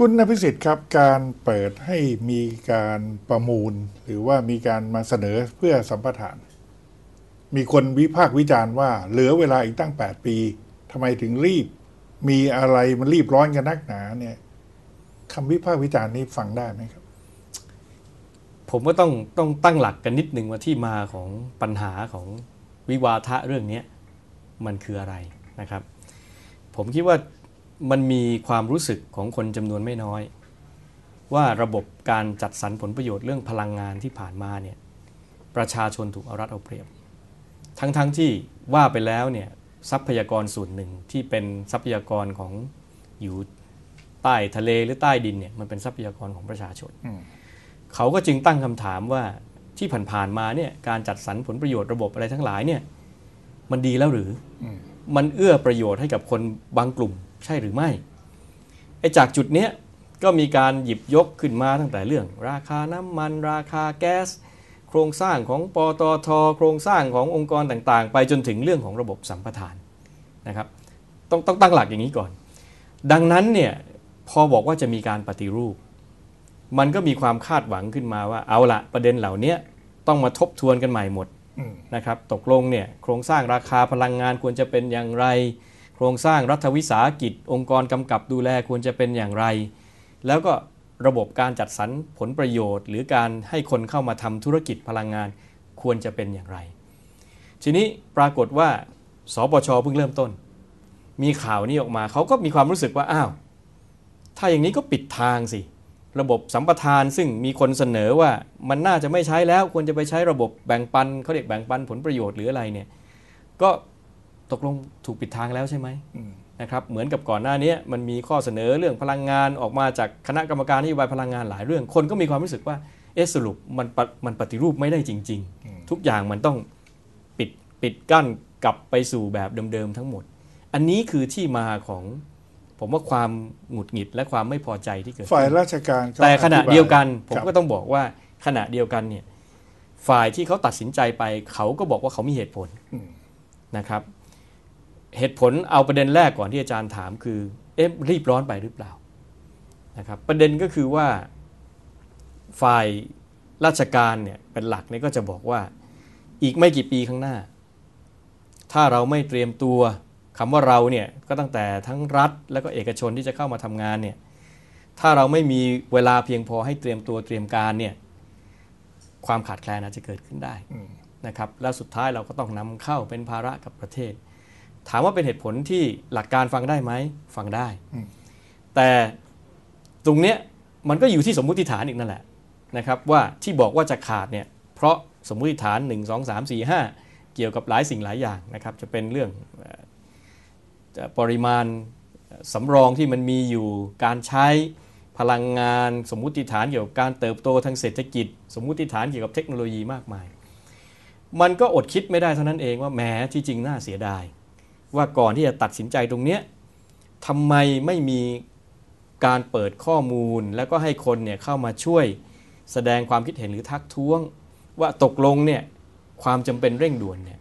คุณนภิสิทธิ์ครับการเปิดให้มีการประมูล หรือว่ามีการมาเสนอเพื่อสัมปทาน มีคนวิพากษ์วิจารณ์ว่า เหลือเวลาอีกตั้ง 8 ปีทำไมถึงรีบ มีอะไรมันรีบร้อนกันนักหนาเนี่ยคำวิพากษ์วิจารณ์นี้ฟังได้ไหมครับ ผมก็ต้องต้องตั้งหลักกันนิดหนึ่งว่าที่มาของปัญหาของวิวาทะเรื่องนี้มันคืออะไรนะครับ ผมคิดว่า มันมีความรู้สึกของคนจำนวนไม่น้อย ว่าระบบการจัดสรรผลประโยชน์เรื่องพลังงานที่ผ่านมาเนี่ยประชาชนถูกเอารัดเอาเปรียบ ทั้งๆทที่ว่าไปแล้วเนี่ยทรัพยากรส่วนหนึ่งที่เป็นทรัพยากรของอยู่ใต้ทะเลหรือใต้ดินเนี่ยมันเป็นทรัพยากรของประชาชน เขาก็จึงตั้งคำถามว่าที่ผ่านๆมาเนี่ยการจัดสรรผลประโยชน์ระบบอะไรทั้งหลายเนี่ยมันดีแล้วหรืออมันเอื้อประโยชน์ให้กับคนบางกลุ่ม ใช่หรือไม่ไอ้จากจุดเนี้ยก็มีการหยิบยกขึ้นมาตั้งแต่เรื่อง ราคาน้ำมัน ราคาแก๊ส โครงสร้างของปตท โครงสร้างขององค์กรต่างๆ ไปจนถึงเรื่องของระบบสัมปทานนะครับต้องต้องตั้งหลักอย่างนี้ก่อน ดังนั้นเนี่ยพอบอกว่าจะมีการปฏิรูป มันก็มีความคาดหวังขึ้นมาว่าเอาละประเด็นเหล่านี้ต้องมาทบทวนกันใหม่หมดนะครับตกลงเนี่ยโครงสร้างราคาพลังงานควรจะเป็นอย่างไร โครงสร้างรัฐวิสาหกิจ องค์กรกำกับดูแลควรจะเป็นอย่างไร แล้วก็ระบบการจัดสรรผลประโยชน์ หรือการให้คนเข้ามาทำธุรกิจพลังงานควรจะเป็นอย่างไร ทีนี้ปรากฏว่าสปชเพิ่งเริ่มต้น มีข่าวนี้ออกมาเขาก็มีความรู้สึกว่าอ้าวถ้าอย่างนี้ก็ปิดทางสิ ระบบสัมปทานซึ่งมีคนเสนอว่ามันน่าจะไม่ใช้แล้วควรจะไปใช้ระบบแบ่งปันเขาเรียกแบ่งปันผลประโยชน์หรืออะไรเนี่ยก็ ตกลงถูกปิดทางแล้วใช่ไหมนะครับเหมือนกับก่อนหน้านี้มันมีข้อเสนอเรื่องพลังงานออกมาจากคณะกรรมการนโยบายพลังงานหลายเรื่อง คนก็มีความรู้สึกว่าเอสรุปมันมันปฏิรูปไม่ได้จริง ๆ ทุกอย่างมันต้องปิดปิดกั้นกลับไปสู่แบบเดิมๆทั้งหมด อันนี้คือที่มาของผมว่าความหงุดหงิดและความไม่พอใจที่เกิดฝ่ายราชการแต่ขณะเดียวกันผมก็ต้องบอกว่าขณะเดียวกันเนี่ยฝ่ายที่เขาตัดสินใจไปเขาก็บอกว่าเขามีเหตุผลนะครับ เหตุผลเอาประเด็นแรกก่อนที่อาจารย์ถามคือเอ๊ะรีบร้อนไปหรือเปล่านะครับประเด็นก็คือว่าฝ่ายราชการเนี่ยเป็นหลักเนี่ยก็จะบอกว่าอีกไม่กี่ปีข้างหน้า ถ้าเราไม่เตรียมตัวคำว่าเราเนี่ยก็ตั้งแต่ทั้งรัฐและก็เอกชนที่จะเข้ามาทำงานเนี่ยถ้าเราไม่มีเวลาเพียงพอให้เตรียมตัวเตรียมการเนี่ยความขาดแคลนอาจจะเกิดขึ้นได้นะครับแล้วสุดท้ายเราก็ต้องนำเข้าเป็นภาระกับประเทศ ถามว่าเป็นเหตุผลที่หลักการฟังได้ไหมฟังได้ แต่ตรงเนี้ยมันก็อยู่ที่สมมุติฐานอีกนั่นแหละนะครับว่าที่บอกว่าจะขาดเนี่ยเพราะสมมุติฐาน 1 2 3 4 5 เกี่ยวกับหลายสิ่งหลายอย่างนะครับจะเป็นเรื่องปริมาณสำรองที่มันมีอยู่การใช้พลังงานสมมุติฐานเกี่ยวกับการเติบโตทางเศรษฐกิจ สมมุติฐานเกี่ยวกับเทคโนโลยีมากมาย มันก็อดคิดไม่ได้เท่านั้นเองว่าแม้ที่จริงน่าเสียดาย ว่าก่อนที่จะตัดสินใจตรงนี้ทำไมไม่มีการเปิดข้อมูล แล้วก็ให้คนเนี่ยเข้ามาช่วยแสดงความคิดเห็นหรือทักท้วง ว่าตกลงเนี่ยความจำเป็นเร่งด่วนเนี่ย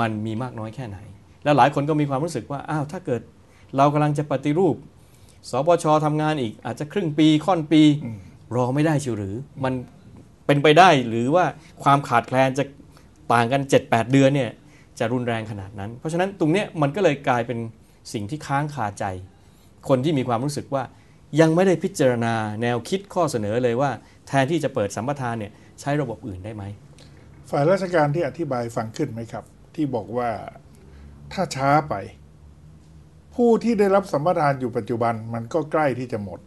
มันมีมากน้อยแค่ไหน แล้วหลายคนก็มีความรู้สึกว่าอ้าวถ้าเกิดเรากำลังจะปฏิรูปสปชทำงานอีกอาจจะครึ่งปีค่อนปี รอไม่ได้ชิวหรือ มันเป็นไปได้หรือว่าความขาดแคลนจะต่างกัน 7-8 เดือนเนี่ย จะรุนแรงขนาดนั้น เพราะฉะนั้นตรงนี้มันก็เลยกลายเป็นสิ่งที่ค้างคาใจ คนที่มีความรู้สึกว่ายังไม่ได้พิจารณาแนวคิดข้อเสนอเลยว่า แทนที่จะเปิดสัมปทานเนี่ยใช้ระบบอื่นได้ไหมฝ่ายราชการที่อธิบายฟังขึ้นไหมครับ ที่บอกว่าถ้าช้าไป ผู้ที่ได้รับสัมปทานอยู่ปัจจุบันมันก็ใกล้ที่จะหมด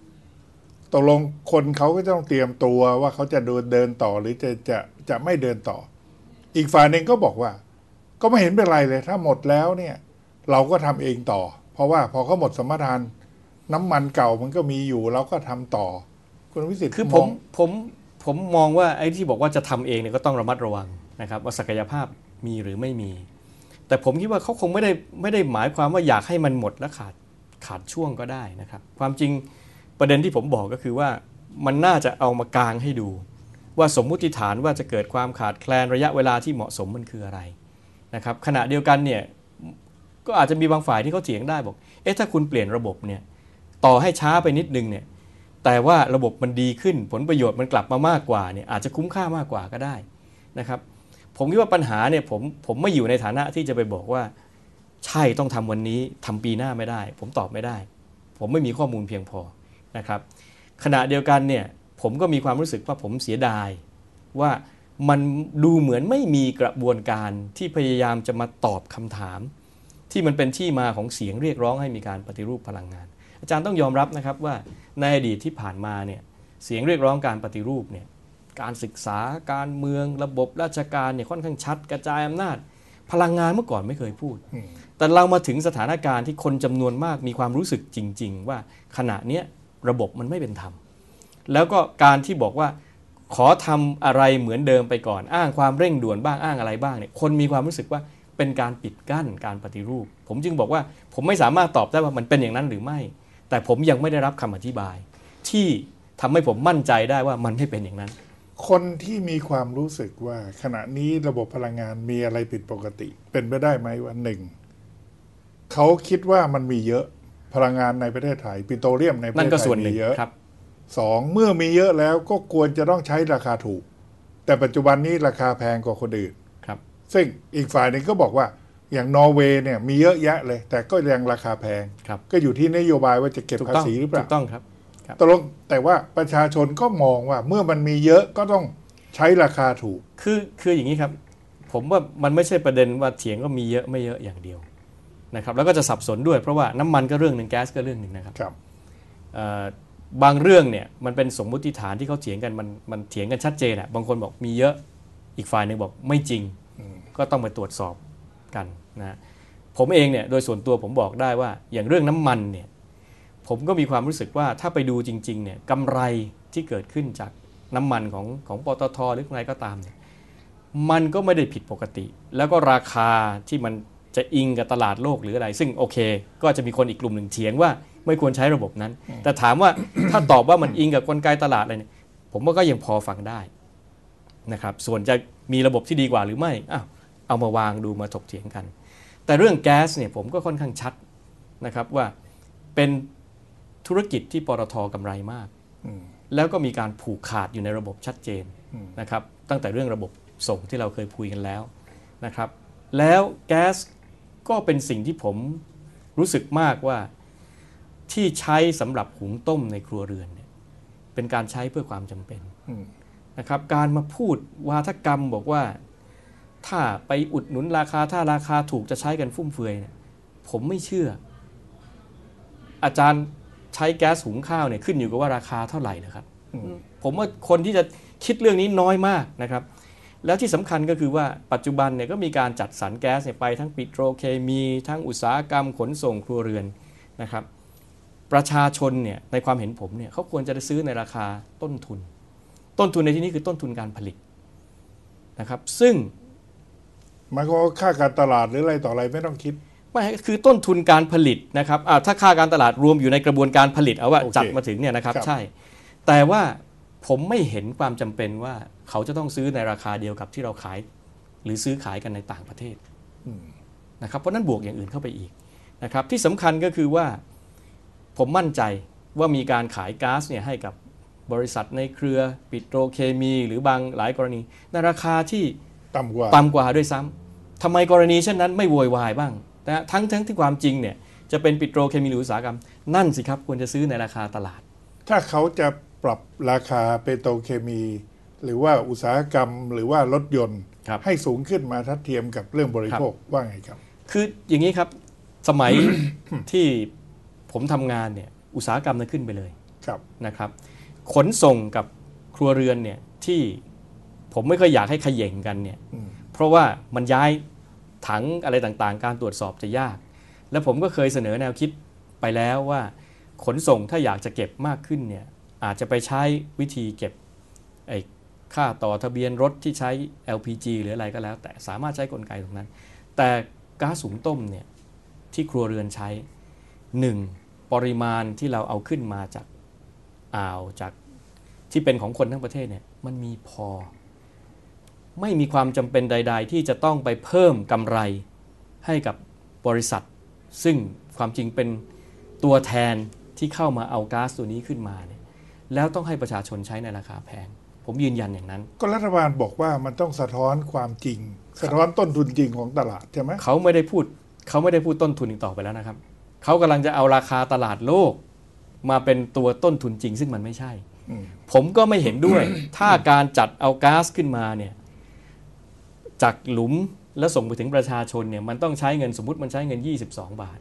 ตกลงคนเขาก็ต้องเตรียมตัวว่าเขาจะเดินเดินต่อหรือจะจะจะไม่เดินต่อ อีกฝ่ายหนึ่งก็บอกว่า ก็ไม่เห็นเป็นไรเลย ถ้าหมดแล้วเนี่ย เราก็ทำเองต่อ เพราะว่าพอเขาหมดสมรทานน้ำมันเก่ามันก็มีอยู่ เราก็ทำต่อ คุณวิสิทธิ์คือผมผมผมมองว่าไอ้ที่บอกว่าจะทำเองเนี่ยก็ต้องระมัดระวังนะครับว่าศักยภาพมีหรือไม่มี แต่ผมคิดว่าเขาคงไม่ได้ไม่ได้หมายความว่าอยากให้มันหมดและขาดขาดช่วงก็ได้นะครับ ความจริงประเด็นที่ผมบอกก็คือว่ามันน่าจะเอามากางให้ดู ว่าสมมุติฐานว่าจะเกิดความขาดแคลนระยะเวลาที่เหมาะสมมันคืออะไร นะครับขณะเดียวกันเนี่ยก็อาจจะมีบางฝ่ายที่เขาเถียงได้บอก เอ๊ะถ้าคุณเปลี่ยนระบบเนี่ยต่อให้ช้าไปนิดนึงเนี่ยแต่ว่าระบบมันดีขึ้นผลประโยชน์มันกลับมามากกว่าเนี่ยอาจจะคุ้มค่ามากกว่าก็ได้นะครับผมคิดว่าปัญหาเนี่ยผมผมไม่อยู่ในฐานะที่จะไปบอกว่า ใช่ต้องทำวันนี้ทำปีหน้าไม่ได้ ผมตอบไม่ได้ ผมไม่มีข้อมูลเพียงพอนะครับขณะเดียวกันเนี่ยผมก็มีความรู้สึกว่าผมเสียดายว่า มันดูเหมือนไม่มีกระบวนการที่พยายามจะมาตอบคำถาม ที่มันเป็นที่มาของเสียงเรียกร้องให้มีการปฏิรูปพลังงาน อาจารย์ต้องยอมรับนะครับว่าในอดีตที่ผ่านมาเนี่ยเสียงเรียกร้องการปฏิรูปเนี่ยการศึกษาการเมืองระบบราชการเนี่ยค่อนข้างชัดกระจายอำนาจ พลังงานเมื่อก่อนไม่เคยพูด แต่เรามาถึงสถานการณ์ที่คนจำนวนมากมีความรู้สึกจริง ๆ ว่าขณะเนี้ยระบบมันไม่เป็นธรรมแล้วก็การที่บอกว่า ขอทำอะไรเหมือนเดิมไปก่อนอ้างความเร่งด่วนบ้างอ้างอะไรบ้างเนี่ยคนมีความรู้สึกว่าเป็นการปิดกั้นการปฏิรูป ผมจึงบอกว่าผมไม่สามารถตอบได้ว่ามันเป็นอย่างนั้นหรือไม่ แต่ผมยังไม่ได้รับคำอธิบาย ที่ทำให้ผมมั่นใจได้ว่ามันไม่เป็นอย่างนั้น คนที่มีความรู้สึกว่าขณะนี้ระบบพลังงานมีอะไรผิดปกติ เป็นไปได้ไหมว่าหนึ่งเขาคิดว่ามันมีเยอะพลังงานในประเทศไทยปิโตรเลียมในประนั่เทนศก็ไทส่วนยหนึ่มีงเยอะครับ สองเมื่อมีเยอะแล้วก็ควรจะต้องใช้ราคาถูก แต่ปัจจุบันนี้ราคาแพงกว่าคนอื่นครับ ซึ่งอีกฝ่ายหนึ่งก็บอกว่าอย่างนอร์เวย์เนี่ยมีเยอะแยะเลย แต่ก็ยังราคาแพง ครับก็อยู่ที่นโยบายว่าจะเก็บถูกภาต้องษีหรือเปถูล่ากต้องครับ ตกลงแต่ว่าประชาชนก็มองว่าเมื่อมันมีเยอะก็ต้องใช้ราคาถูก คือคืออย่างนี้ครับ ผมว่ามันไม่ใช่ประเด็นว่าเถียงก็มีเยอะไม่เยอะอย่างเดียวนะครับแล้วก็จะสับสนด้วยเพราะว่าน้ำมันก็เรื่องหนึ่งแก๊สก็เรื่องหนึ่งนะครับครับ เอ่อ บางเรื่องเนี่ยมันเป็นสมมุติฐานที่เขาเถียงกันมันมันเถียงกันชัดเจนอะบางคนบอกมีเยอะอีกฝ่ายหนึ่งบอกไม่จริงก็ต้องไปตรวจสอบกันนะผมเองเนี่ยโดยส่วนตัวผมบอกได้ว่าอย่างเรื่องน้ำมันเนี่ยผมก็มีความรู้สึกว่าถ้าไปดูจริงๆเนี่ยกำไรที่เกิดขึ้นจากน้ำมันของของปตทหรืออะไรก็ตามเนี่ยมันก็ไม่ได้ผิดปกติ แล้วก็ราคาที่มันจะอิงกับตลาดโลกหรืออะไร ซึ่งโอเค ก็จะมีคนอีกกลุ่มหนึ่งเถียงว่าไม่ควรใช้ระบบนั้น แต่ถามว่าถ้าตอบว่ามันอิงกับกลไกตลาดอะไรเนี่ยผมว่าก็ยังพอฟังได้นะครับส่วนจะมีระบบที่ดีกว่าหรือไม่อ้าวเอามาวางดูมาถกเถียงกัน แต่เรื่องแก๊สเนี่ยผมก็ค่อนข้างชัดนะครับว่าเป็นธุรกิจที่ปตทกำไรมากอืมแล้วก็มีการผูกขาดอยู่ในระบบชัดเจนอืมนะครับตั้งแต่เรื่องระบบส่งที่เราเคยคุยกันแล้วนะครับ แล้วแก๊สก็เป็นสิ่งที่ผมรู้สึกมากว่า ที่ใช้สำหรับหุงต้มในครัวเรือนเนี่ยเป็นการใช้เพื่อความจำเป็นอืมนะครับการมาพูดวาทกรรมบอกว่า ถ้าไปอุดหนุนราคาถ้าราคาถูกจะใช้กันฟุ่มเฟือยเนี่ยผมไม่เชื่อ อาจารย์ใช้แก๊สหุงข้าวเนี่ยขึ้นอยู่กับว่าราคาเท่าไหร่นะครับอืมผมว่าคนที่จะคิดเรื่องนี้น้อยมากนะครับ แล้วที่สำคัญก็คือว่าปัจจุบันเนี่ยก็มีการจัดสรรแก๊สเนี่ยไปทั้งปิโตรเคมี ทั้งอุตสาหกรรมขนส่งครัวเรือนนะครับ ประชาชนเนี่ยในความเห็นผมเนี่ยเขาควรจะได้ซื้อในราคาต้นทุน ต้นทุนในที่นี้คือต้นทุนการผลิตนะครับ ซึ่งหมายความว่าค่าการตลาดหรืออะไรต่ออะไรไม่ต้องคิดไม่คือต้นทุนการผลิตนะครับอ่าถ้าค่าการตลาดรวมอยู่ในกระบวนการผลิตเอาว่าโอเคจัดมาถึงเนี่ยนะครับครับใช่ แต่ว่าผมไม่เห็นความจำเป็นว่าเขาจะต้องซื้อในราคาเดียวกับที่เราขาย หรือซื้อขายกันในต่างประเทศอืมนะครับเพราะนั้นบวกอย่างอื่นเข้าไปอีกนะครับ ที่สำคัญก็คือว่า ผมมั่นใจว่ามีการขายก๊าซเนี่ยให้กับบริษัทในเครือปิโตรเคมี หรือบางหลายกรณี ในราคาที่ต่ำกว่าต่ำกว่าด้วยซ้ำทำไมกรณีเช่นนั้นไม่โวยวายบ้างนะฮะทั้งทั้งที่ความจริงเนี่ยจะเป็นปิโตรเคมีหรืออุตสาหกรรม นั่นสิครับควรจะซื้อในราคาตลาด ถ้าเขาจะปรับราคาเปโตรเคมี หรือว่าอุตสาหกรรม หรือว่ารถยนต์ครับให้สูงขึ้นมาทัดเทียมกับเรื่องบริโภคว่าไงครับ คืออย่างนี้ครับสมัยที่ ผมทำงานเนี่ยอุตสาหกรรมนั้นขึ้นไปเลยครับนะครับ ขนส่งกับครัวเรือนเนี่ยที่ผมไม่ค่อยอยากให้ขย่งกันเนี่ยอืมเพราะว่ามันย้ายถังอะไรต่างๆ การตรวจสอบจะยาก และผมก็เคยเสนอแนวคิดไปแล้วว่าขนส่งถ้าอยากจะเก็บมากขึ้นเนี่ยอาจจะไปใช้วิธีเก็บไอ้ค่าต่อทะเบียนรถที่ใช้ LPG หรืออะไรก็แล้ว แต่สามารถใช้กลไกตรงนั้น แต่ก๊าซสูงต้มเนี่ยที่ครัวเรือนใช้ 1. ปริมาณที่เราเอาขึ้นมาจากอ่าวจากที่เป็นของคนทั้งประเทศเนี่ยมันมีพอ ไม่มีความจำเป็นใด ๆ ที่จะต้องไปเพิ่มกำไรให้กับบริษัท ซึ่งความจริงเป็นตัวแทนที่เข้ามาเอาก๊าซตัวนี้ขึ้นมาเนี่ยแล้วต้องให้ประชาชนใช้ในราคาแพง ผมยืนยันอย่างนั้น ก็รัฐบาลบอกว่ามันต้องสะท้อนความจริง สะท้อนต้นทุนจริงของตลาดใช่ไหมเขาไม่ได้พูดเขาไม่ได้พูดต้นทุนอีกต่อไปแล้วนะครับ เขากำลังจะเอาราคาตลาดโลก มาเป็นตัวต้นทุนจริง ซึ่งมันไม่ใช่อืมผมก็ไม่เห็นด้วย ถ้าการจัดเอาก๊าซขึ้นมาเนี่ยจากหลุมแล้วส่งไปถึงประชาชนเนี่ยมันต้องใช้เงินสมมติมันใช้เงิน 22 บาท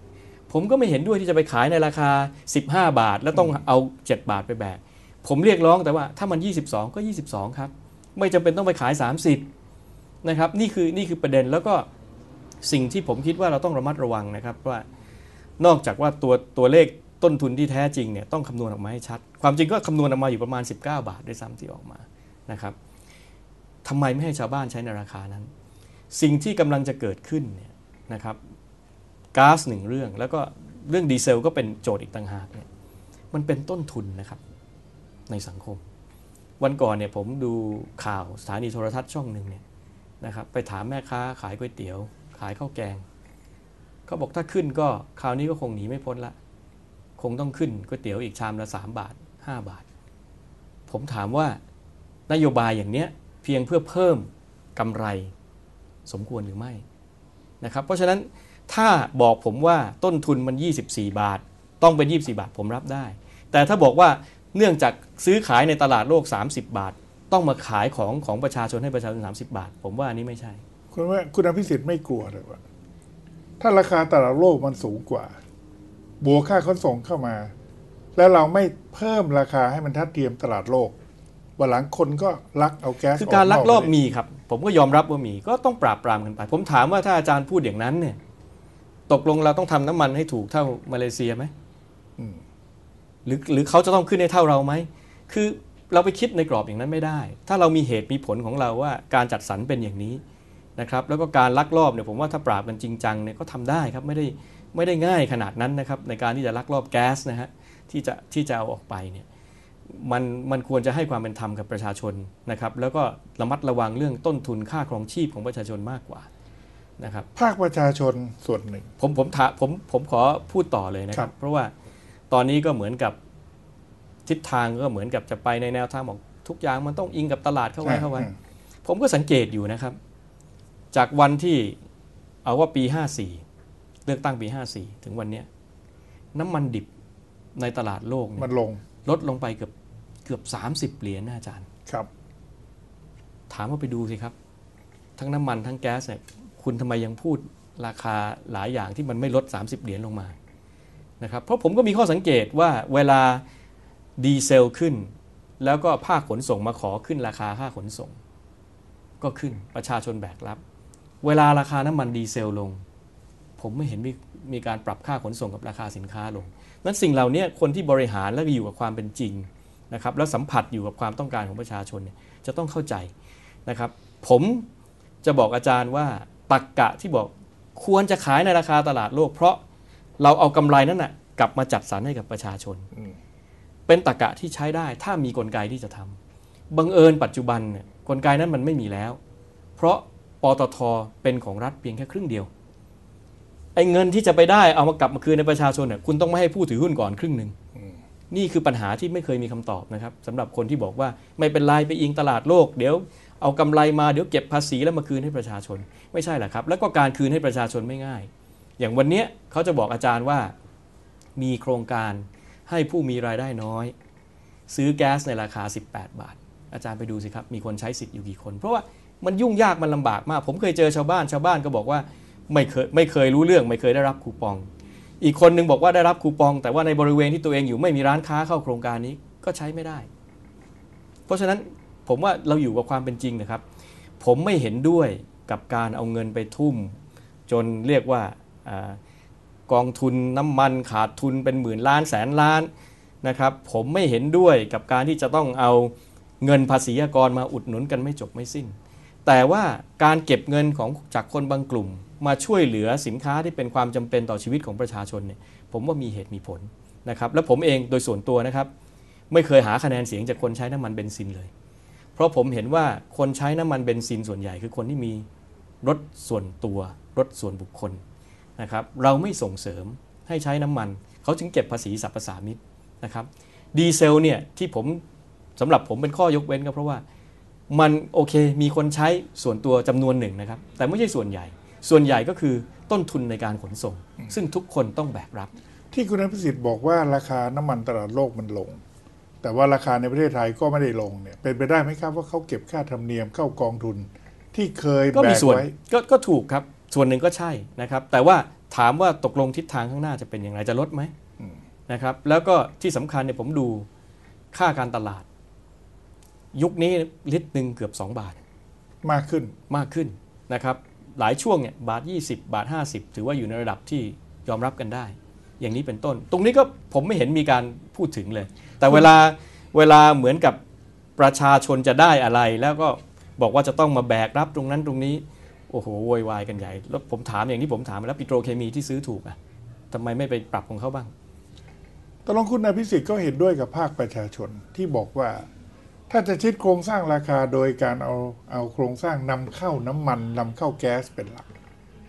ผมก็ไม่เห็นด้วยที่จะไปขายในราคา 15 บาท แล้วต้องเอา 7 บาทไปแบกผมเรียกร้องแต่ว่าถ้ามัน 22 ก็ 22 ครับ ไม่จำเป็นต้องไปขาย 30 นะครับ นี่คือนี่คือประเด็นแล้วก็สิ่งที่ผมคิดว่าเราต้องระมัดระวังนะครับว่า นอกจากว่าตัวตัวเลขต้นทุนที่แท้จริงเนี่ยต้องคำนวณออกมาให้ชัด ความจริงก็คำนวณออกมาอยู่ประมาณ 19 บาทด้วยซ้ำที่ออกมานะครับทำไมไม่ให้ชาวบ้านใช้ในราคานั้น สิ่งที่กำลังจะเกิดขึ้นเนี่ยนะครับก๊าซหนึ่งเรื่อง แล้วก็เรื่องดีเซลก็เป็นโจทย์อีกต่างหากเนี่ยมันเป็นต้นทุนนะครับในสังคม วันก่อนเนี่ยผมดูข่าวสถานีโทรทัศน์ช่องหนึ่งเนี่ยนะครับไปถามแม่ค้าขายก๋วยเตี๋ยว ขายข้าวแกง เขาบอกถ้าขึ้นก็คราวนี้ก็คงหนีไม่พ้นละ คงต้องขึ้นก๋วยเตี๋ยวอีกชามละ 3 บาท 5 บาท ผมถามว่านโยบายอย่างเนี้ยเพียงเพื่อเพิ่มกำไรสมควรหรือไม่นะครับ เพราะฉะนั้นถ้าบอกผมว่าต้นทุนมัน 24 บาท ต้องเป็น 24 บาทผมรับได้ แต่ถ้าบอกว่าเนื่องจากซื้อขายในตลาดโลก 30 บาท ต้องมาขายของของประชาชนให้ประชาชน 30 บาท ผมว่าอันนี้ไม่ใช่ คุณว่าคุณอภิสิทธิ์ไม่กลัวเลยว่า ถ้าราคาตลาดโลกมันสูงกว่า บวกค่าขนส่งเข้ามา แล้วเราไม่เพิ่มราคาให้มันทัดเทียมตลาดโลกวันหลังคนก็ลักเอาแก๊สคือการลักลอบนประเทศมีครับ ผมก็ยอมรับว่ามีก็ต้องปราบปรามกันไป ผมถามว่าถ้าอาจารย์พูดอย่างนั้นเนี่ย ตกลงเราต้องทำน้ำมันให้ถูกเท่ามาเลเซียไหมอืมหรือหรือเขาจะต้องขึ้นให้เท่าเราไหมคือเราไปคิดในกรอบอย่างนั้นไม่ได้ ถ้าเรามีเหตุมีผลของเราว่าการจัดสรรเป็นอย่างนี้ นะครับแล้วก็การลักลอบเนี่ยผมว่าถ้าปราบกันจริงจังเนี่ยก็ทำได้ครับไม่ได้ไม่ได้ง่ายขนาดนั้นนะครับในการที่จะลักลอบแก๊สนะฮะที่จะที่จะเอาออกไปเนี่ยมันมันควรจะให้ความเป็นธรรมกับประชาชนนะครับแล้วก็ระมัดระวังเรื่องต้นทุนค่าครองชีพของประชาชนมากกว่านะครับภาคประชาชนส่วนหนึ่ง ผมผมถาผมผมขอพูดต่อเลยนะคครัรับบเพราะว่าตอนนี้ก็เหมือนกับทิศทางก็เหมือนกับจะไปในแนวทางบอกทุกอย่างมันต้องอิงกับตลาดเข้าไว้เข้าไว้อืมผมก็สังเกตอยู่นะครับ จากวันที่เอาว่าปี 54 เลือกตั้งปี 54 ถึงวันเนี้ยน้ำมันดิบในตลาดโลกเนี่ยมันลงลดลงไปเกือบเกือบ 30 เหรียญนะอาจารย์ครับ ถามว่าไปดูสิครับ ทั้งน้ำมันทั้งแก๊สเนี่ยคุณทำไมยังพูดราคาหลายอย่างที่มันไม่ลด 30 เหรียญลงมานะครับเพราะผมก็มีข้อสังเกตว่าเวลาดีเซลขึ้น แล้วก็ภาคขนส่งมาขอขึ้นราคาค่าขนส่ง ก็ขึ้นประชาชนแบกรับ เวลาราคาน้ำมันดีเซลลง ผมไม่เห็นมีมีการปรับค่าขนส่งกับราคาสินค้าลงนั้นสิ่งเหล่านี้คนที่บริหารและอยู่กับความเป็นจริงนะครับแล้วสัมผัสอยู่กับความต้องการของประชาชนเนี่ยจะต้องเข้าใจนะครับผมจะบอกอาจารย์ว่าตักกะที่บอกควรจะขายในราคาตลาดโลก เพราะเราเอากำไรนั้นนะกลับมาจัดสรรให้กับประชาชนอืมเป็นตรกกะที่ใช้ได้ถ้ามีกลไกที่จะทำบังเอิญปัจจุบันเนี่ยกลไกนั้นมันไม่มีแล้ว เพราะ ปตทเป็นของรัฐเพียงแค่ครึ่งเดียวไอ้เงินที่จะไปได้เอามากลับมาคืนในประชาชนเนี่ยคุณต้องไม่ให้ผู้ถือหุ้นก่อนครึ่งหนึ่งนี่คือปัญหาที่ไม่เคยมีคำตอบนะครับสำหรับคนที่บอกว่าไม่เป็นไรไปอิงตลาดโลก เดี๋ยวเอากำไรมาเดี๋ยวเก็บภาษีแล้วมาคืนให้ประชาชน ไม่ใช่แหละครับ แล้วก็การคืนให้ประชาชนไม่ง่าย อย่างวันนี้เขาจะบอกอาจารย์ว่ามีโครงการให้ผู้มีรายได้น้อย ซื้อแก๊สในราคา 18 บาท อาจารย์ไปดูสิครับ มีคนใช้สิทธิ์อยู่กี่คน เพราะว่า มันยุ่งยากมันลำบากมาก ผมเคยเจอชาวบ้านชาวบ้านก็บอกว่าไม่เคยไม่เคยรู้เรื่อง ไม่เคยได้รับคูปอง อีกคนนึงบอกว่าได้รับคูปอง แต่ว่าในบริเวณที่ตัวเองอยู่ไม่มีร้านค้าเข้าโครงการนี้ก็ใช้ไม่ได้ เพราะฉะนั้นผมว่าเราอยู่กับความเป็นจริงนะครับ ผมไม่เห็นด้วยกับการเอาเงินไปทุ่ม จนเรียกว่าอากองทุนน้ำมันขาดทุนเป็นหมื่นล้านแสนล้านนะครับ ผมไม่เห็นด้วยกับการที่จะต้องเอาเงินภาษีอากรมาอุดหนุนกันไม่จบไม่สิ้น แต่ว่าการเก็บเงินของจากคนบางกลุ่ม มาช่วยเหลือสินค้าที่เป็นความจำเป็นต่อชีวิตของประชาชนเนี่ยผมว่ามีเหตุมีผลนะครับและผมเองโดยส่วนตัวนะครับ ไม่เคยหาคะแนนเสียงจากคนใช้น้ำมันเบนซินเลย เพราะผมเห็นว่าคนใช้น้ำมันเบนซินส่วนใหญ่คือคนที่มีรถส่วนตัวรถส่วนบุคคลนะครับเราไม่ส่งเสริมให้ใช้น้ำมัน เขาจึงเก็บภาษีสรรพสามิตนะครับดีเซลเนี่ยที่ผมสำหรับผมเป็นข้อยกเว้นก็เพราะว่า มันโอเคมีคนใช้ส่วนตัวจำนวนหนึ่งนะครับ แต่ไม่ใช่ส่วนใหญ่ ส่วนใหญ่ก็คือต้นทุนในการขนส่ง ซึ่งทุกคนต้องแบกรับ ที่คุณอภิสิทธิ์บอกว่าราคาน้ำมันตลาดโลกมันลง แต่ว่าราคาในประเทศไทยก็ไม่ได้ลงเนี่ยเป็นไปได้ไหมครับว่าเขาเก็บค่าธรรมเนียมเข้ากองทุนที่เคยก็แบมีกส่วนไว้ก็ก็ถูกครับส่วนหนึ่งก็ใช่นะครับ แต่ว่าถามว่าตกลงทิศทางข้างหน้าจะเป็นอย่างไรจะลดไหมนะครับแล้วก็ที่สำคัญเนี่ยผมดูค่าการตลาด ยุคนี้ลิตรหนึ่งเกือบ 2 บาทมากขึ้นมากขึ้นนะครับหลายช่วงเนี่ยบาท 20 บาท 50 ถือว่าอยู่ในระดับที่ยอมรับกันได้ อย่างนี้เป็นต้น ตรงนี้ก็ผมไม่เห็นมีการพูดถึงเลย แต่เวลาเวลาเหมือนกับประชาชนจะได้อะไร แล้วก็บอกว่าจะต้องมาแบกรับตรงนั้นตรงนี้โอ้โหโวยวายกันใหญ่ แล้วผมถามอย่างที่ผมถามไปแล้วปิโตรเคมีที่ซื้อถูกอะทำไมไม่ไปปรับของเขาบ้างตกลงคุณอภิสิทธิ์ก็เห็นด้วยกับภาคประชาชนที่บอกว่า ถ้าจะคิดโครงสร้างราคาโดยการเอาเอาโครงสร้างนำเข้าน้ำมันนำเข้าแก๊สเป็นหลัก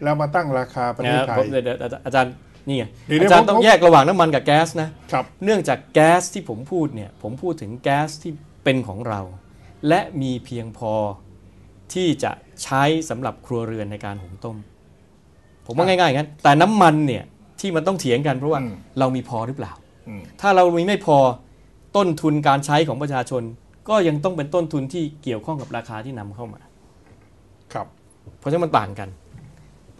แล้วมาตั้งราคาประเทศนะไทผยมเดี๋ยวเดี๋ยวอาจารย์นี่ไงเดี๋ยวเดี๋ยวอาจารย์ผมต้องแยกระหว่างน้ำมันกับแก๊สนะครับเนื่องจากแก๊สที่ผมพูดเนี่ยผมพูดถึงแก๊สที่เป็นของเรา และมีเพียงพอที่จะใช้สำหรับครัวเรือนในการหุงต้ม ผมว่าง่ายๆงั้น แต่น้ำมันเนี่ยที่มันต้องเถียงกันเพราะว่าอืมเรามีพอหรือเปล่าอืมถ้าเรามีไม่พอต้นทุนการใช้ของประชาชน ก็ยังต้องเป็นต้นทุนที่เกี่ยวข้องกับราคาที่นำเข้ามา ครับ เพราะฉะนั้นมันต่างกัน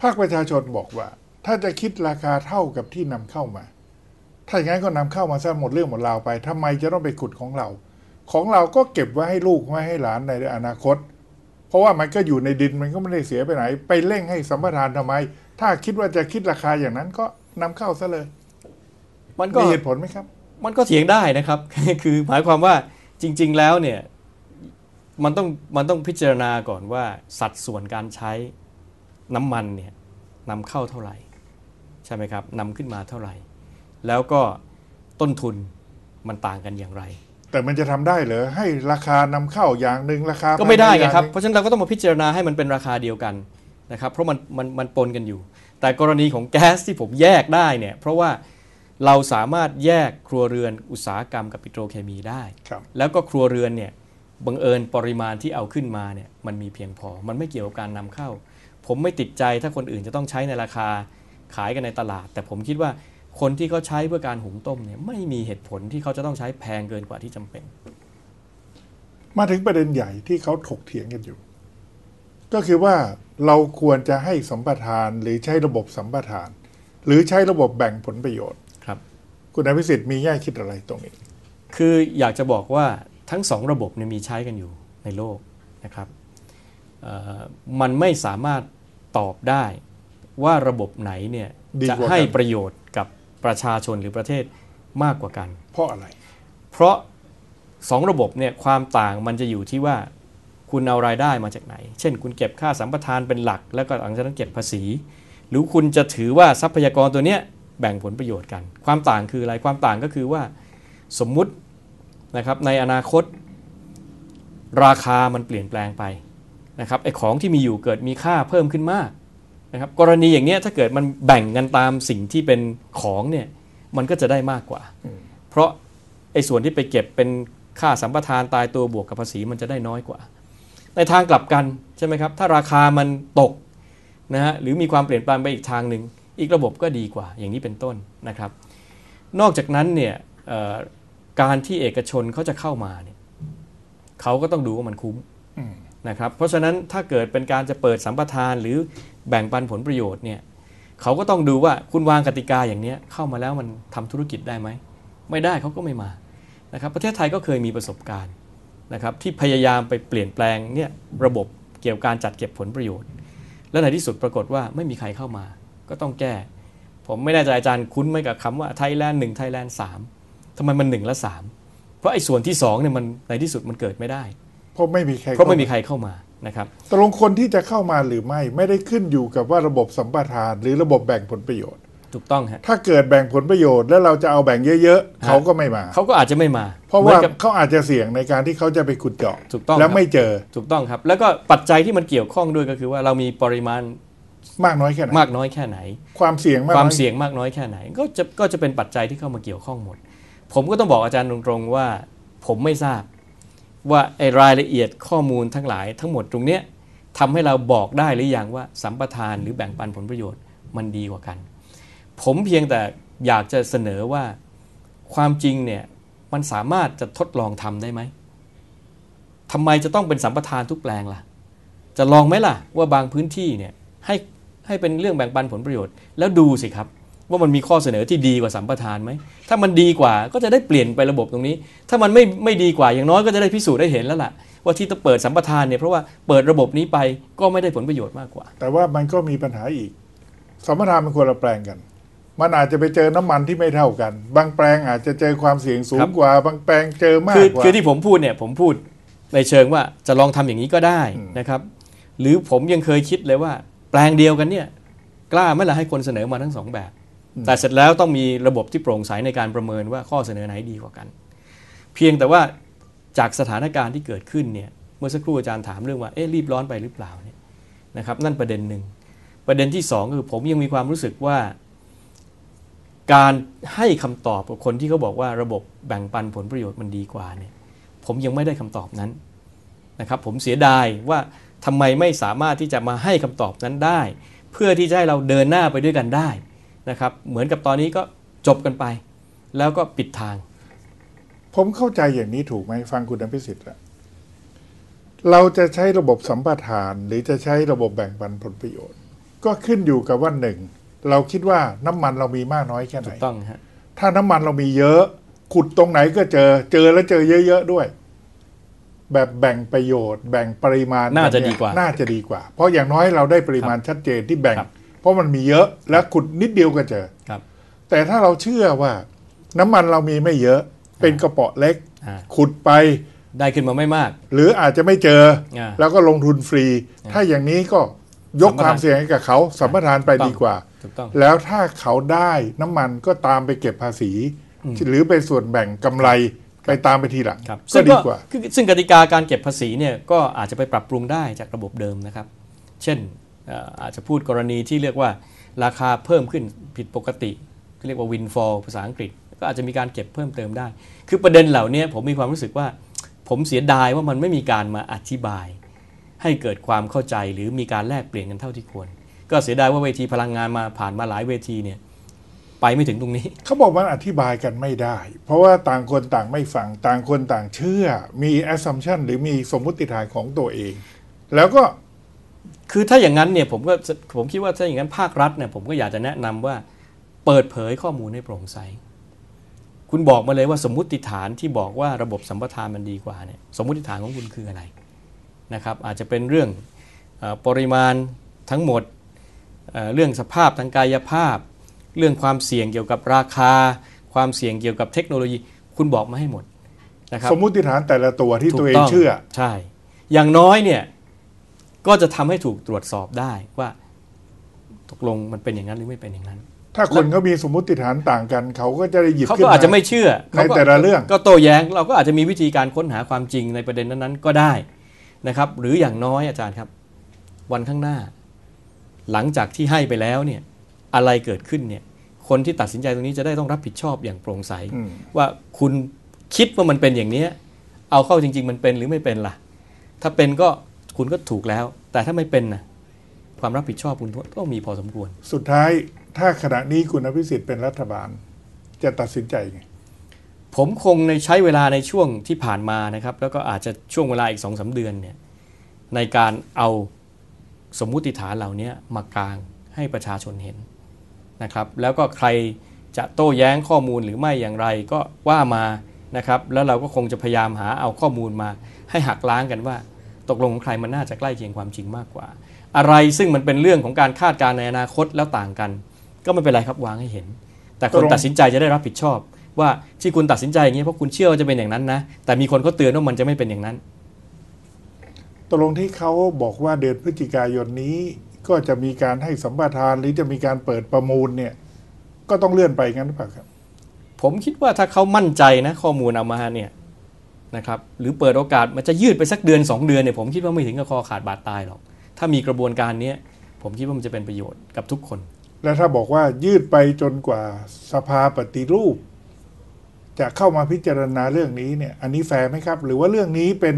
ภาคประชาชนบอกว่า ถ้าจะคิดราคาเท่ากับที่นำเข้ามา ถ้าอย่างนั้นก็นำเข้ามาซะหมดเรื่องหมดราวไปทำไมจะต้องไปขุดของเรา ของเราก็เก็บไว้ให้ลูกไว้ให้หลานในอนาคต เพราะว่ามันก็อยู่ในดินมันก็ไม่ได้เสียไปไหน ไปเร่งให้สัมปทานทำไม ถ้าคิดว่าจะคิดราคาอย่างนั้นก็นำเข้าซะเลย มันก็มีเหตุผลไหมครับ มันก็เถียงได้นะครับ คือหมายความว่า จริง ๆแล้วเนี่ยมันต้องมันต้องพิจารณาก่อนว่าสัดส่วนการใช้น้ำมันเนี่ยนำเข้าเท่าไหร่ ใช่ไหมครับนำขึ้นมาเท่าไหร่ แล้วก็ต้นทุนมันต่างกันอย่างไร แต่มันจะทำได้เหรอให้ราคานำเข้าอย่างหนึ่งราคาก็ไม่ได้ไงครับภายในอย่างหนึ่งเพราะฉะนั้นเราก็ต้องมาพิจารณาให้มันเป็นราคาเดียวกันนะครับเพราะมันมันมันปนกันอยู่ แต่กรณีของแก๊สที่ผมแยกได้เนี่ยเพราะว่า เราสามารถแยกครัวเรือนอุตสาหกรรมกับปิโตรเคมีได้ครับแล้วก็ครัวเรือนเนี่ยบังเอิญปริมาณที่เอาขึ้นมาเนี่ยมันมีเพียงพอ มันไม่เกี่ยวกับการนำเข้า ผมไม่ติดใจถ้าคนอื่นจะต้องใช้ในราคาขายกันในตลาด แต่ผมคิดว่าคนที่เขาใช้เพื่อการหุงต้มเนี่ยไม่มีเหตุผลที่เขาจะต้องใช้แพงเกินกว่าที่จำเป็น มาถึงประเด็นใหญ่ที่เขาถกเถียงกันอยู่ ก็คือว่าเราควรจะให้สัมปทานหรือใช้ระบบสัมปทาน หรือใช้ระบบแบ่งผลประโยชน์ ครับคุณอภิสิทธิ์มีแง่คิดอะไรตรงนี้ คืออยากจะบอกว่าทั้งสองระบบเนี่ยมีใช้กันอยู่ในโลกนะครับเอ่อมันไม่สามารถตอบได้ว่าระบบไหนเนี่ยดีจะกว่ากันให้ประโยชน์กับประชาชนหรือประเทศมากกว่ากัน เพราะอะไร เพราะสองระบบเนี่ยความต่างมันจะอยู่ที่ว่าคุณเอารายได้มาจากไหน เช่น คุณเก็บค่าสัมปทานเป็นหลัก แล้วก็หลังจากนั้นเก็บภาษี หรือคุณจะถือว่าทรัพยากรตัวเนี้ย แบ่งผลประโยชน์กัน ความต่างคืออะไรความต่างก็คือว่าสมมุตินะครับในอนาคต ราคามันเปลี่ยนแปลงไปนะครับไอ้ของที่มีอยู่เกิดมีค่าเพิ่มขึ้นมากนะครับกรณีอย่างนี้ถ้าเกิดมันแบ่งกันตามสิ่งที่เป็นของเนี่ยมันก็จะได้มากกว่า เพราะไอ้ส่วนที่ไปเก็บเป็นค่าสัมปทานตายตัวบวกกับภาษีมันจะได้น้อยกว่า ในทางกลับกันใช่ไหมครับถ้าราคามันตกนะฮะหรือมีความเปลี่ยนแปลงไปอีกทางหนึ่ง อีกระบบก็ดีกว่าอย่างนี้เป็นต้นนะครับ นอกจากนั้นเนี่ยการที่เอกชนเขาจะเข้ามาเนี่ยเขาก็ต้องดูว่ามันคุ้มนะครับเพราะฉะนั้นถ้าเกิดเป็นการจะเปิดสัมปทานหรือแบ่งปันผลประโยชน์เนี่ยเขาก็ต้องดูว่าคุณวางกติกาอย่างเนี้ยเข้ามาแล้วมันทำธุรกิจได้ไหม ไม่ได้เขาก็ไม่มานะครับประเทศไทยก็เคยมีประสบการณ์นะครับที่พยายามไปเปลี่ยนแปลงเนี่ยระบบเกี่ยวกับการจัดเก็บผลประโยชน์ และในที่สุดปรากฏว่าไม่มีใครเข้ามา ก็ต้องแก้ ผมไม่แน่ใจอาจารย์คุ้นไหมกับคำว่าไทยแลนด์หนึ่งไทยแลนด์สามทำไมมันหนึ่งและสามเพราะไอ้ส่วนที่สองเนี่ยมันในที่สุดมันเกิดไม่ได้เพราะไม่มีใครเพราะไม่มีใครเข้ามานะครับตกลงคนที่จะเข้ามาหรือไม่ไม่ได้ขึ้นอยู่กับว่าระบบสัมปทานหรือระบบแบ่งผลประโยชน์ ถูกต้องฮะถ้าเกิดแบ่งผลประโยชน์แล้วเราจะเอาแบ่งเยอะๆเขาก็ไม่มา เขาก็อาจจะไม่มา เพราะหมืว่าอนกับเขาอาจจะเสี่ยงในการที่เขาจะไปขุดเจาะถูกต้องแล้วครับไม่เจอถูกต้องครับ แล้วก็ปัจจัยที่มันเกี่ยวข้องด้วยก็คือว่าเรามีปริมาณ มากน้อยแค่ไหนมากน้อยแค่ไหน ความเสี่ยงมากความน้อยเสี่ยงมากน้อยแค่ไหน ก็จะก็จะเป็นปัจจัยที่เข้ามาเกี่ยวข้องหมด ผมก็ต้องบอกอาจารย์ตรงๆว่า ผมไม่ทราบ ว่าไอ้รายละเอียดข้อมูลทั้งหลายทั้งหมดตรงเนี้ยทำให้เราบอกได้หรือยังว่าสัมปทานหรือแบ่งปันผลประโยชน์มันดีกว่ากัน ผมเพียงแต่อยากจะเสนอว่าความจริงเนี่ยมันสามารถจะทดลองทำได้ไหมทำไมจะต้องเป็นสัมปทานทุกแปลงล่ะ จะลองไหมล่ะว่าบางพื้นที่เนี่ย ให้ให้เป็นเรื่องแบ่งปันผลประโยชน์ แล้วดูสิครับ ว่ามันมีข้อเสนอที่ดีกว่าสัมปทานไหมถ้ามันดีกว่าก็จะได้เปลี่ยนไประบบตรงนี้ ถ้ามันไม่ไม่ดีกว่าอย่างน้อยก็จะได้พิสูจน์ได้เห็นแล้วล่ะว่าที่ต้องเปิดสัมปทานเนี่ยเพราะว่าเปิดระบบนี้ไปก็ไม่ได้ผลประโยชน์มากกว่า แต่ว่ามันก็มีปัญหาอีก สัมปทานมันควรละแปลงกัน มันอาจจะไปเจอน้ำมันที่ไม่เท่ากัน บางแปลงอาจจะเจอความเสี่ยงสูครังบกว่า บางแปลงเจอมากคือกว่าคือที่ผมพูดเนี่ยผมพูดในเชิงว่าจะลองทำอย่างนี้ก็ได้อืมนะครับ หรือผมยังเคยคิดเลยว่า แปลงเดียวกันเนี่ยกล้าไหม่ละให้คนเสนอมาทั้งสองแบบ แต่เสร็จแล้วต้องมีระบบที่โปร่งใสในการประเมินว่าข้อเสนอไหนดีกว่ากัน เพียงแต่ว่าจากสถานการณ์ที่เกิดขึ้นเนี่ยเมื่อสักครู่อาจารย์ถามเรื่องว่าเอ๊ะรีบร้อนไปหรือเปล่าเนี่ยนะครับนั่นประเด็นหนึ่งประเด็นที่สองคือผมยังมีความรู้สึกว่า การให้คำตอบกับคนที่เขาบอกว่าระบบแบ่งปันผลประโยชน์มันดีกว่าเนี่ยผมยังไม่ได้คำตอบนั้นนะครับผมเสียดายว่า ทำไมไม่สามารถที่จะมาให้คำตอบนั้นได้ เพื่อที่จะให้เราเดินหน้าไปด้วยกันได้นะครับเหมือนกับตอนนี้ก็จบกันไป แล้วก็ปิดทาง ผมเข้าใจอย่างนี้ถูกไหมฟังคุณอภิสิทธิ์ละเราจะใช้ระบบสัมปทาน หรือจะใช้ระบบแบ่งปันผลประโยชน์ ก็ขึ้นอยู่กับว่าหนึ่งเราคิดว่าน้ำมันเรามีมากน้อยแค่ไหนถูกต้องฮะถ้าน้ำมันเรามีเยอะ ขุดตรงไหนก็เจอเจอแล้วเจอเยอะๆด้วย แบบแบ่งประโยชน์ แบ่งปริมาณน่าจะกัเยดีกว่า น่าจะดีกว่า เพราะอย่างน้อยเราได้ปริมาณชัดเจนที่แบ่งครับเพราะมันมีเยอะแล้วขุดนิดเดียวก็เจอครับแต่ถ้าเราเชื่อว่าน้ำมันเรามีไม่เยอะ เป็นกระเป๋อเล็กอ่าขุดไปได้ขึ้นมาไม่มาก หรืออาจจะไม่เจออ่าแล้วก็ลงทุนฟรี ถ้าอย่างนี้ก็ยกสัมปทานความเสี่ยงให้กับเขาสัมปทานไปถูกต้องดีกว่าถูกต้องแล้วถ้าเขาได้น้ำมันก็ตามไปเก็บภาษี หรือไปส่วนแบ่งกำไร ไปตามไปทีหลังครับก็ซึ่งดีก็กว่าคือซึ่งกติกาการเก็บภาษีเนี่ยก็อาจจะไปปรับปรุงได้จากระบบเดิมนะครับ เช่นเอ่ออาจจะพูดกรณีที่เรียกว่าราคาเพิ่มขึ้นผิดปกติเรียกว่า windfall ภาษาอังกฤษ ก็อาจจะมีการเก็บเพิ่มเติมได้ คือประเด็นเหล่านี้ผมมีความรู้สึกว่า ผมเสียดายว่ามันไม่มีการมาอธิบาย ให้เกิดความเข้าใจหรือมีการแลกเปลี่ยนกันเท่าที่ควร ก็เสียดายว่าเวทีพลังงานมาผ่านมาหลายเวทีเนี่ย ไปไม่ถึงตรงนี้ เขาบอกมันอธิบายกันไม่ได้ เพราะว่าต่างคนต่างไม่ฟังต่างคนต่างเชื่อ มี assumption หรือมีสมมุติฐานของตัวเอง แล้วก็คือถ้าอย่างนั้นเนี่ยผมก็ผมคิดว่าถ้าอย่างนั้นภาครัฐเนี่ยผมก็อยากจะแนะนำว่า เปิดเผยข้อมูลให้โปร่งใสคุณบอกมาเลยว่าสมมุติฐานที่บอกว่าระบบสัมปทานมันดีกว่าเนี่ยสมมุติฐานของคุณคืออะไรนะครับ อาจจะเป็นเรื่องเออปริมาณทั้งหมดเอ่อเรื่องสภาพทางกายภาพ เรื่องความเสี่ยงเกี่ยวกับราคา ความเสี่ยงเกี่ยวกับเทคโนโลยี คุณบอกมาให้หมดนะครับสมมุติฐานแต่ละตัวที่ถูกตัวเองต้เชื่อ ใช่ อย่างน้อยเนี่ยก็จะทำให้ถูกตรวจสอบได้ว่าตกลงมันเป็นอย่างนั้นหรือไม่เป็นอย่างนั้น ถ้าคนเขามีสมมุติฐานต่างกัน เขาก็จะได้หยิบเขาขึ้นก็มาอาจจะไม่เชื่อในขาก็แต่ละเรื่อง ก็โต้แย้งเราก็อาจจะมีวิธีการค้นหาความจริงในประเด็นนั้นๆก็ได้นะครับ หรืออย่างน้อยอาจารย์ครับ วันข้างหน้า หลังจากที่ให้ไปแล้วเนี่ย อะไรเกิดขึ้นเนี่ยคนที่ตัดสินใจตรงนี้จะได้ต้องรับผิดชอบอย่างโปร่งใสอืมว่าคุณคิดว่ามันเป็นอย่างเนี้ยเอาเข้าจริง ๆ มันเป็นหรือไม่เป็นล่ะ ถ้าเป็นก็คุณก็ถูกแล้ว แต่ถ้าไม่เป็นนะความรับผิดชอบคุณก็มีพอสมควร สุดท้ายถ้าขณะนี้คุณอภิสิทธิ์เป็นรัฐบาล จะตัดสินใจไงผมคงในใช้เวลาในช่วงที่ผ่านมานะครับ แล้วก็อาจจะช่วงเวลาอีกสองสาเดือนเนี่ยในการเอาสมมุติฐานเหล่านี้มากลางให้ประชาชนเห็น นะครับแล้วก็ใครจะโต้แย้งข้อมูลหรือไม่อย่างไรก็ว่ามานะครับแล้วเราก็คงจะพยายามหาเอาข้อมูลมา ให้หักล้างกันว่า ตกลงของใครมันน่าจะใกล้เคียงความจริงมากกว่า อะไรซึ่งมันเป็นเรื่องของการคาดการณ์ในอนาคตแล้วต่างกัน ก็ไม่เป็นไรครับวางให้เห็น แต่คนตัดสินใจจะได้รับผิดชอบ ว่าที่คุณตัดสินใจอย่างนี้เพราะคุณเชื่อว่าจะเป็นอย่างนั้นนะแต่มีคนเขาเตือนว่ามันจะไม่เป็นอย่างนั้นตกลงที่เขาบอกว่าเดือนพฤศจิกายนนี้ ก็จะมีการให้สัมปทานหรือจะมีการเปิดประมูลเนี่ย ก็ต้องเลื่อนไปงั้นหรือเปล่าครับ ผมคิดว่าถ้าเขามั่นใจนะข้อมูลเอามาเนี่ยนะครับหรือเปิดโอกาสมันจะยืดไปสักเดือน 2 เดือนเนี่ยผมคิดว่าไม่ถึงกับคอขาดบาดตายหรอก ถ้ามีกระบวนการเนี้ยผมคิดว่ามันจะเป็นประโยชน์กับทุกคน และถ้าบอกว่ายืดไปจนกว่าสภาปฏิรูป จะเข้ามาพิจารณาเรื่องนี้เนี่ยอันนี้แฟร์ไหมครับ หรือว่าเรื่องนี้เป็น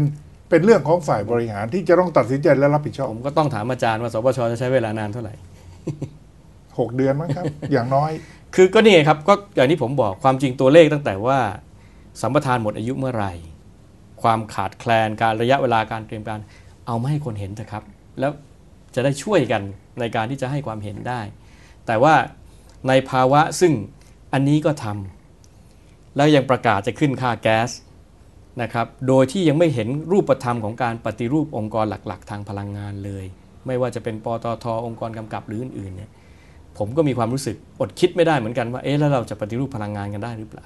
เป็นเรื่องของฝ่ายบริหารที่จะต้องตัดสินใจและรับผิดชอบผมก็ต้องถามอาจารย์ว่าสปชจะใช้เวลานานเท่าไหร่ หกเดือนมั้งครับ อย่างน้อย คือก็นี่ไงครับก็อย่างที่ผมบอกความจริงตัวเลขตั้งแต่ว่าสัมปทานหมดอายุเมื่อไหร่ ความขาดแคลนการระยะเวลาการเตรียมการ เอามาให้คนเห็นเถอะครับ แล้วจะได้ช่วยกันในการที่จะให้ความเห็นได้ แต่ว่าในภาวะซึ่งอันนี้ก็ทำแล้วยังประกาศจะขึ้นค่าแก๊ส นะครับ โดยที่ยังไม่เห็นรูปธรรมของการปฏิรูปองค์กรหลัก ๆ ทางพลังงานเลย ไม่ว่าจะเป็นปตทองค์กรกำกับหรืออื่นๆเนี่ยผมก็มีความรู้สึกอดคิดไม่ได้เหมือนกันว่าเอ๊ะแล้วเราจะปฏิรูปพลังงานกันได้หรือเปล่า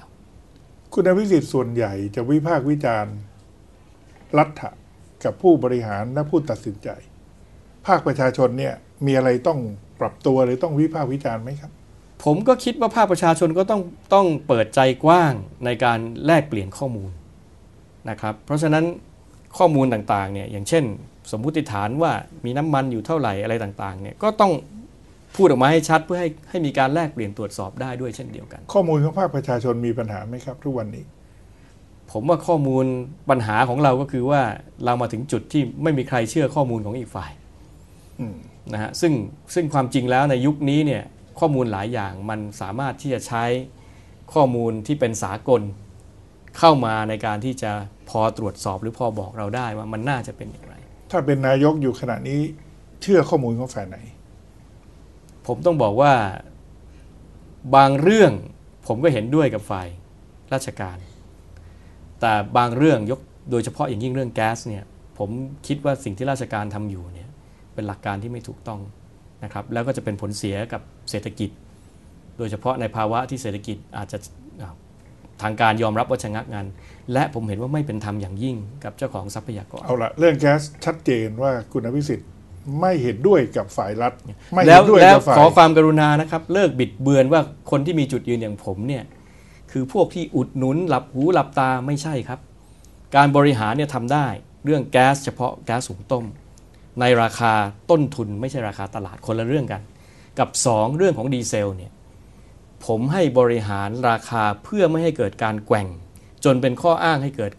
คุณอภิสิทธิ์ส่วนใหญ่จะวิพากษ์วิจารณ์ รัฐะกับผู้บริหารและผู้ตัดสินใจ ภาคประชาชนเนี่ยมีอะไรต้องปรับตัวหรือต้องวิพากษ์วิจารณ์ไหมครับ ผมก็คิดว่าภาคประชาชนก็ต้องต้องเปิดใจกว้างในการแลกเปลี่ยนข้อมูล นะครับเพราะฉะนั้นข้อมูลต่างๆเนี่ยอย่างเช่น สมมุติฐานว่ามีน้ำมันอยู่เท่าไหร่อะไรต่างๆเนี่ยก็ต้องพูดออกมาให้ชัดเพื่อให้ให้มีการแลกเปลี่ยนตรวจสอบได้ด้วยเช่นเดียวกัน ข้อมูลของภาคประชาชนมีปัญหาไหมครับ ทุกวันนี้ ผมว่าข้อมูลปัญหาของเราก็คือว่าเรามาถึงจุดที่ไม่มีใครเชื่อข้อมูลของอีกฝ่ายอืมนะฮะซึ่งซึ่งความจริงแล้วในยุคนี้เนี่ยข้อมูลหลายอย่างมันสามารถที่จะใช้ข้อมูลที่เป็นสากลเข้ามาในการที่จะ พอตรวจสอบหรือพอบอกเราได้ว่ามันน่าจะเป็นอย่างไร ถ้าเป็นนายกอยู่ขณะนี้เชื่อข้อมูลของฝ่ายไหน ผมต้องบอกว่าบางเรื่องผมก็เห็นด้วยกับฝ่ายราชการ แต่บางเรื่องยกโดยเฉพาะอย่างยิ่งเรื่องแก๊สเนี่ยผมคิดว่าสิ่งที่ราชการทำอยู่เนี่ยเป็นหลักการที่ไม่ถูกต้องนะครับแล้วก็จะเป็นผลเสียกับเศรษฐกิจ โดยเฉพาะในภาวะที่เศรษฐกิจอาจจะอ่า ทางการยอมรับว่าชะงักงาน และผมเห็นว่าไม่เป็นธรรมอย่างยิ่งกับเจ้าของทรัพยากรเอาละเรื่องแก๊สชัดเจนว่าคุณอภิสิทธิ์ไม่เห็นด้วยกับฝ่ายรัฐไม่แล้เห็วนด้วยแล้วกับฝ่ายขอความกรุณานะครับ เลิกบิดเบือนว่าคนที่มีจุดยืนอย่างผมเนี่ยคือพวกที่อุดหนุนหลับหูหลับตาไม่ใช่ครับ การบริหารเนี่ยทำได้เรื่องแก๊สเฉพาะแก๊สหุงต้ม ในราคาต้นทุนไม่ใช่ราคาตลาดคนละเรื่องกัน กับ 2 เรื่องของดีเซลเนี่ย ผมให้บริหารราคาเพื่อไม่ให้เกิดการแกว่ง จนเป็นข้ออ้างให้เกิด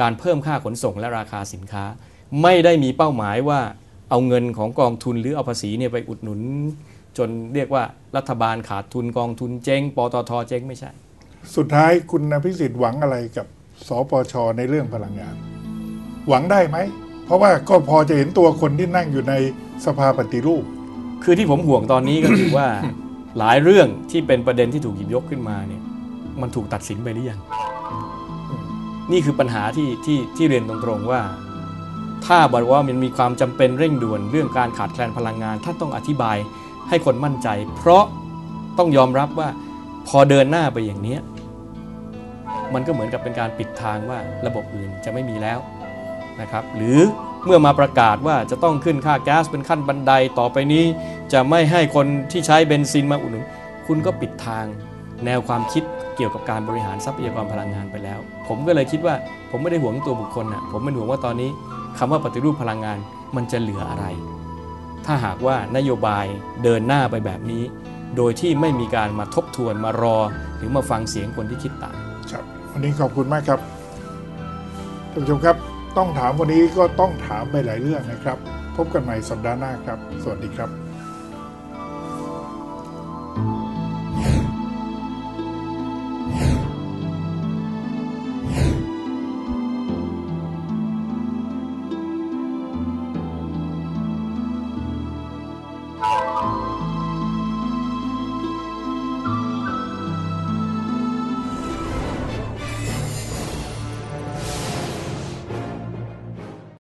การเพิ่มค่าขนส่งและราคาสินค้า ไม่ได้มีเป้าหมายว่าเอาเงินของกองทุนหรือเอาภาษีเนี่ยไปอุดหนุน จนเรียกว่ารัฐบาลขาดทุนกองทุนเจ๊งปตทเจ๊งไม่ใช่ สุดท้ายคุณอภิสิทธิ์หวังอะไรกับสปชในเรื่องพลังงาน หวังได้ไหม เพราะว่าก็พอจะเห็นตัวคนที่นั่งอยู่ในสภาปฏิรูป คือที่ผมห่วงตอนนี้ก็คือว่า หลายเรื่องที่เป็นประเด็นที่ถูกหยิบยกขึ้นมาเนี่ยมันถูกตัดสินไปหรือยัง นี่คือปัญหาที่ที่ที่เรียนตรงๆว่า ถ้าบอกว่ามันมีความจำเป็นเร่งด่วนเรื่องการขาดแคลนพลังงานท่านต้องอธิบายให้คนมั่นใจ เพราะต้องยอมรับว่าพอเดินหน้าไปอย่างนี้มันก็เหมือนกับเป็นการปิดทางว่าระบบอื่นจะไม่มีแล้วนะครับ หรือ เมื่อมาประกาศว่าจะต้องขึ้นค่าแก๊สเป็นขั้นบันไดต่อไปนี้ จะไม่ให้คนที่ใช้เบนซินมาอุดหนุนคุณก็ปิดทางแนวความคิดเกี่ยวกับการบริหารทรัพยากรพลังงานไปแล้ว ผมก็เลยคิดว่าผมไม่ได้ห่วงตัวบุคคลนะผมเป็นห่วงว่าตอนนี้คำว่าปฏิรูปพลังงานมันจะเหลืออะไร ถ้าหากว่านโยบายเดินหน้าไปแบบนี้ โดยที่ไม่มีการมาทบทวนมารอ หรือมาฟังเสียงคนที่คิดต่างครับวันนี้ขอบคุณมากครับท่านผู้ชมครับ ต้องถามวันนี้ก็ต้องถามไปหลายเรื่องนะครับ พบกันใหม่สัปดาห์หน้าครับ สวัสดีครับ